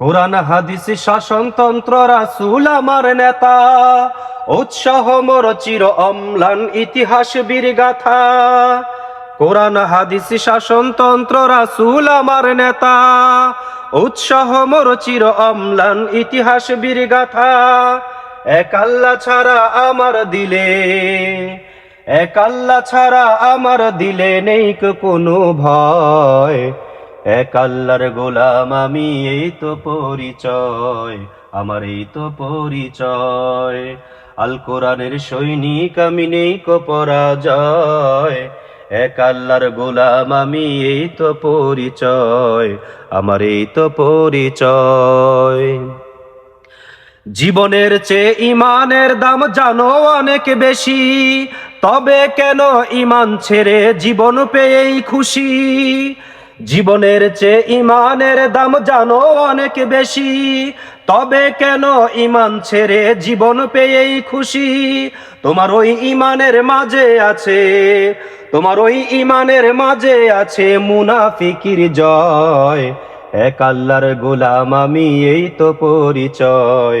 কোরআন, হাদিস শাসনতন্ত্র রাসুল, আমার নেতা। উৎসাহ মোর চির অম্লান ইতিহাস বীর গাথা কোরআন, হাদিস শাসনতন্ত্র রাসুল, আমার নেতা। উৎসাহ মোর চির অম্লান ইতিহাস বীর গাথা এক আল্লাহ ছাড়া আমার দিলে, এক আল্লাহ ছাড়া আমার দিলে নেই কোনো ভয়। এক আল্লাহর গোলাম, আমি এই তো পরিচয়, আমার এই তো পরিচয়। আল কোরআনের সৈনিক, আমি নেই পরাজয়। এক আল্লাহর গোলাম, আমি এই তো পরিচয়, আমার এই তো পরিচয়। জীবনের চেয়ে ইমানের দাম জানো অনেক বেশি, তবে কেন ইমান ছেড়ে জীবন পেয়েই খুশি? জীবনের চেয়ে ইমানের দাম জানো অনেক বেশি। তবে কেন ইমান ছেড়ে জীবন পেয়েই খুশি? তোমার ওই ইমানের মাঝে আছে, তোমার ওই ইমানের মাঝে আছে মুনাফিকির জয়। এক আল্লাহর গোলাম আমি, এই তো পরিচয়।